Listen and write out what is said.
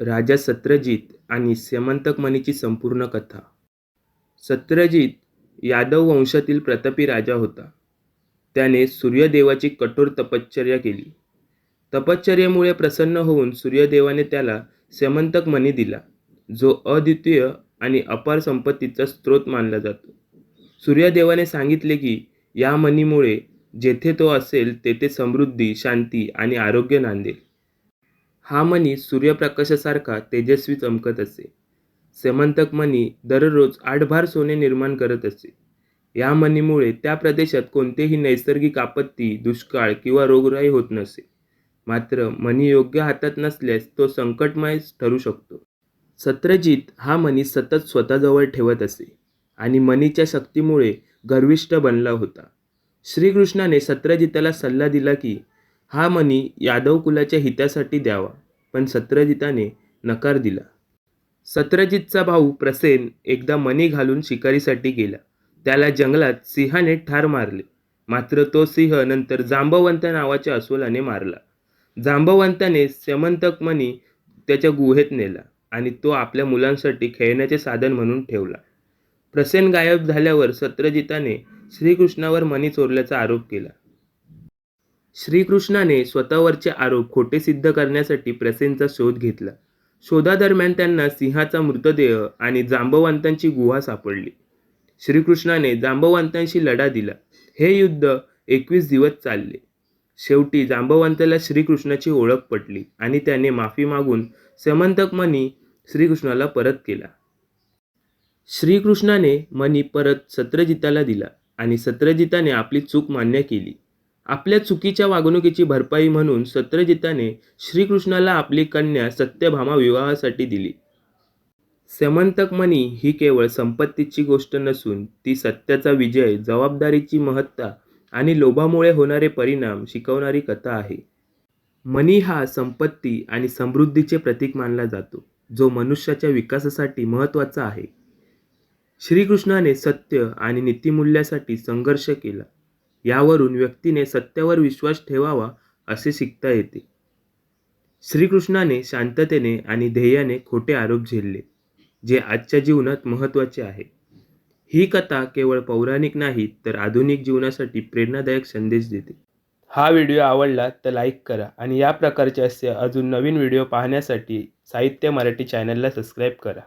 राजा सत्रजित आणि स्यमंतकमणीची संपूर्ण कथा. सत्रजित यादव वंशातील प्रतापी राजा होता. त्याने सूर्यदेवाची कठोर तपश्चर्या केली. तपश्चर्येमुळे प्रसन्न होऊन सूर्यदेवाने त्याला स्यमंतकमणी दिला जो अद्वितीय आणि अपार संपत्तीचा स्रोत मानला जातो. सूर्यदेवाने सांगितले की या मणीमुळे जेथे तो असेल तेथे समृद्धी शांती आणि आरोग्य नांदेल. हा मणी सूर्यप्रकाशासारखा तेजस्वी चमकत असे. सेमंतक मणी दररोज आठभार सोने निर्माण करत असे. या मणीमुळे त्या प्रदेशात कोणतेही नैसर्गिक आपत्ती दुष्काळ किंवा रोगराई होत नसे. मात्र मणी योग्य हातात नसल्यास तो संकटमय ठरू शकतो. सत्रजित हा मणी सतत स्वतःजवळ ठेवत असे आणि मणीच्या शक्तीमुळे गर्विष्ठ बनला होता. श्रीकृष्णाने सत्रजिताला सल्ला दिला की हा मणी यादव कुलाच्या हितासाठी द्यावा पण सत्रजिताने नकार दिला. सत्रजितचा भाऊ प्रसेन एकदा मणी घालून शिकारीसाठी गेला. त्याला जंगलात सिंहाने ठार मारले. मात्र तो सिंह नंतर जांबवंत नावाच्या अस्वलाने मारला. जांबवंताने समंतक मणी त्याच्या गुहेत नेला आणि तो आपल्या मुलांसाठी खेळण्याचे साधन म्हणून ठेवला. प्रसेन गायब झाल्यावर सत्रजिताने श्रीकृष्णावर मणी चोरल्याचा आरोप केला. श्रीकृष्णाने स्वतःवरचे आरोप खोटे सिद्ध करण्यासाठी प्रसेनचा शोध घेतला. शोधादरम्यान त्यांना सिंहाचा मृतदेह आणि जांबवंतांची गुहा सापडली. श्रीकृष्णाने जांबवंतांशी लढा दिला. हे युद्ध एकवीस दिवस चालले. शेवटी जांबवंताला श्रीकृष्णाची ओळख पटली आणि त्याने माफी मागून समंतक मणी श्रीकृष्णाला परत केला. श्रीकृष्णाने मणी परत सत्रजिताला दिला आणि सत्रजिताने आपली चूक मान्य केली. आपल्या चुकीच्या वागणुकीची भरपाई म्हणून सत्रजिताने श्रीकृष्णाला आपली कन्या सत्यभामा विवाहासाठी दिली. समंतकमणी ही केवळ संपत्तीची गोष्ट नसून ती सत्याचा विजय जबाबदारीची महत्ता आणि लोभामुळे होणारे परिणाम शिकवणारी कथा आहे. मनी हा संपत्ती आणि समृद्धीचे प्रतीक मानला जातो जो मनुष्याच्या विकासासाठी महत्त्वाचा आहे. श्रीकृष्णाने सत्य आणि नीतिमूल्यासाठी संघर्ष केला. यावरून व्यक्तीने सत्यावर विश्वास ठेवावा असे शिकता येते. श्रीकृष्णाने शांततेने आणि ध्येयाने खोटे आरोप झेलले जे आजच्या जीवनात महत्त्वाचे आहे. ही कथा केवळ पौराणिक नाही तर आधुनिक जीवनासाठी प्रेरणादायक संदेश देते. हा व्हिडिओ आवडला तर लाईक करा आणि या प्रकारचे असे अजून नवीन व्हिडिओ पाहण्यासाठी साहित्य मराठी चॅनलला सबस्क्राईब करा.